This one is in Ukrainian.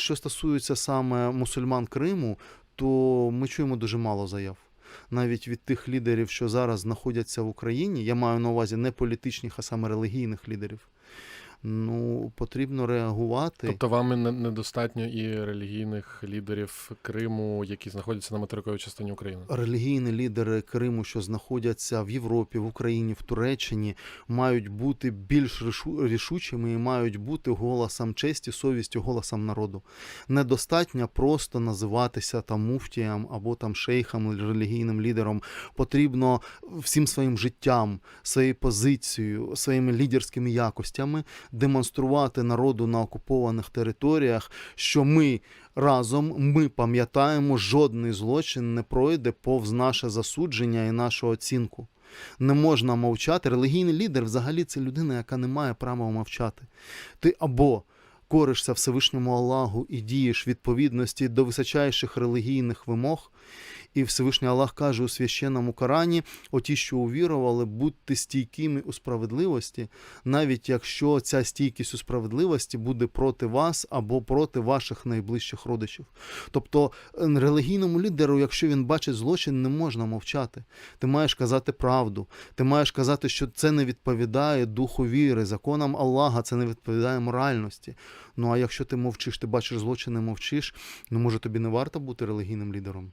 Що стосується саме мусульман Криму, то ми чуємо дуже мало заяв. Навіть від тих лідерів, що зараз знаходяться в Україні, я маю на увазі не політичних, а саме релігійних лідерів. Ну, потрібно реагувати. Тобто вам не- недостатньо і релігійних лідерів Криму, які знаходяться на материковій частині України. Релігійні лідери Криму, що знаходяться в Європі, в Україні, в Туреччині, мають бути більш рішучими і мають бути голосом честі, совісті, голосом народу. Недостатньо просто називатися там муфтієм або там шейхом, релігійним лідером. Потрібно всім своїм життям, своєю позицією, своїми лідерськими якостями демонструвати народу на окупованих територіях, що ми разом ми пам'ятаємо, жодний злочин не пройде повз наше засудження і нашу оцінку. Не можна мовчати. Релігійний лідер взагалі це людина, яка не має права мовчати. Ти або коришся Всевишньому Аллаху і дієш відповідності до височайших релігійних вимог. І Всевишній Аллах каже у священному Корані: оті, що увірували, будьте стійкими у справедливості, навіть якщо ця стійкість у справедливості буде проти вас або проти ваших найближчих родичів. Тобто релігійному лідеру, якщо він бачить злочин, не можна мовчати. Ти маєш казати правду. Ти маєш казати, що це не відповідає духу віри, законам Аллаха, це не відповідає моральності. Ну а якщо ти мовчиш, ти бачиш злочини, мовчиш, ну може тобі не варто бути релігійним лідером.